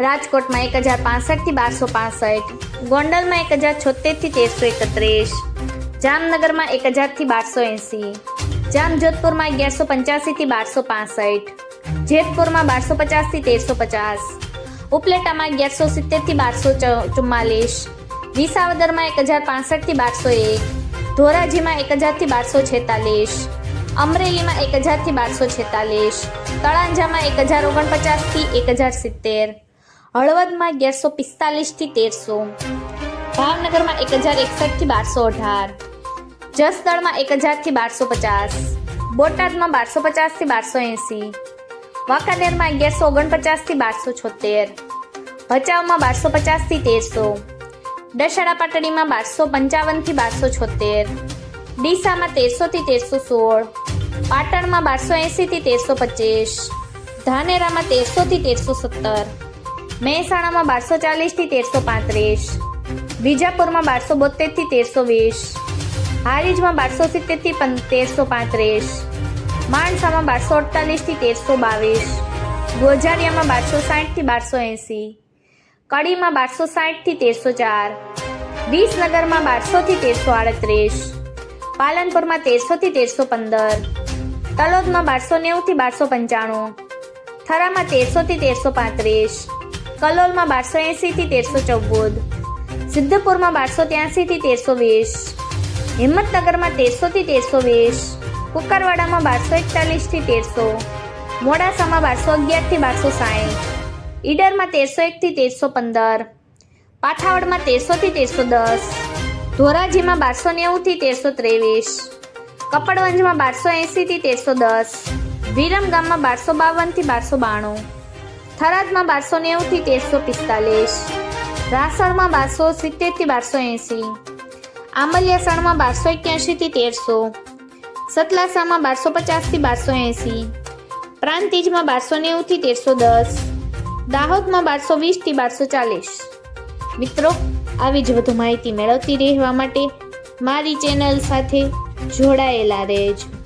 રાજકોટમાં એક હજાર પાસઠથી બારસો પાસઠ, ગોંડલમાં એક હજાર છોતેરથી તેરસો એકત્રીસ, જામનગરમાં એક હજારથી બારસો એંસી, જામજોધપુરમાં અગિયારસો પંચ્યાસીથી બારસો પાસઠ, જેતપુરમાં બારસો પચાસથી તેરસો પચાસ, ઉપલેટામાં અગિયારસો સિત્તેરથી બારસો ચુમ્માલીસ, વિસાવદરમાં એક હજાર પાસઠથી બારસો એક, ધોરાજીમાં એક હજારથી બારસો છેતાલીસ, અમરેલીમાં એક હજારથી બારસો છેતાલીસ, તળાંજામાં એક હજાર ઓગણપચાસથી એક હજાર સિત્તેર હળવદમાં અગિયારસો પિસ્તાલીસથી તેરસો. ભાવનગરમાં એક હજાર એકસઠથી બારસો અઢાર. જસદળમાં એક હજારથી બારસો પચાસ. બોટાદમાં બારસો પચાસથી બારસો એંસી. વાંકાનેરમાં અગિયારસો ઓગણપચાસથી બારસો છોતેર. ભચાઉમાં બારસો પચાસથી તેરસો. દશેરા પાટડીમાં બારસો પંચાવનથી બારસો છોતેર. ડીસામાં તેરસોથી તેરસો સોળ. પાટણમાં બારસો એંસીથી તેરસો પચીસ. ધાનેરામાં તેરસોથી તેરસો સત્તર. મહેસાણામાં બારસો ચાલીસથી તેરસો પાંત્રીસ. વિજાપુરમાં બારસો બોતેરથી તેરસો વીસ. હારીજમાં બારસો સિત્તેરથી તેરસો પાંત્રીસ. માણસામાં બારસો અડતાલીસથી તેરસો બાવીસ. ગોઝારિયામાં બારસો સાઠથી બારસો એંસી. કડીમાં બારસો સાઠથી તેરસો ચાર. વિસનગરમાં બારસોથી તેરસો આડત્રીસ. પાલનપુરમાં તેરસોથી તેરસો પંદર. તલોદમાં બારસો નેવુંથી બારસો પંચાણું. થરામાં તેરસોથી તેરસો પાંત્રીસ. કલોલમાં બારસો એંસીથી તેરસો ચૌદ. સિદ્ધપુરમાં બારસો ત્યાસીથી તેરસો વીસ. હિંમતનગરમાં તેરસોથી તેરસો વીસ. કુકરવાડામાં બારસો એકતાલીસથી તેરસો. મોડાસામાં બારસો અગિયારથી બારસો સાઠ ઈડરમાં તેરસો એકથી તેરસો પંદર. પાથાવડમાં તેરસોથી તેરસો દસ. ધોરાજીમાં બારસો નેવુંથી તેરસો ત્રેવીસ. કપડવંજમાં બારસો એંસીથી તેરસો દસ. વિરમગામમાં બારસો બાવનથી બારસો બાણું. થરાદમાં બારસો નેવુંથી તેરસો પિસ્તાલીસ. રાસણમાં બારસો સિત્તેરથી બારસો એંસી આંબલિયાસણમાં બારસો એક્યાસીથી તેરસો. સતલાસામાં બારસો પચાસથી બારસો એંસી પ્રાંતિજમાં બારસો નેવુંથી તેરસો દસ. દાહોદમાં બારસો વીસથી બારસો ચાલીસ. મિત્રો, આવી જ વધુ માહિતી મેળવતી રહેવા માટે મારી ચેનલ સાથે જોડાયેલા રહેજો.